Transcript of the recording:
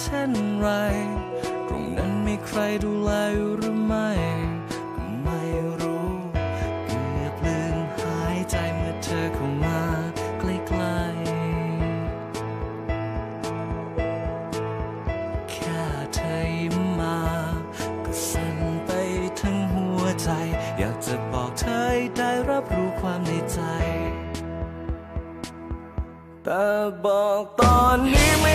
เช่นไร ตรงนั้นมีใครดูแลอยู่หรือไม่ก็ไม่รู้เกือบลืมหายใจเมื่อเธอเข้ามาใกล้ๆแค่เธอยิ้มมา ก็สั่นไปทั้งหัวใจ อยากจะบอกเธอได้รับรู้ความในใจ แต่บอกตอนนี้ไม่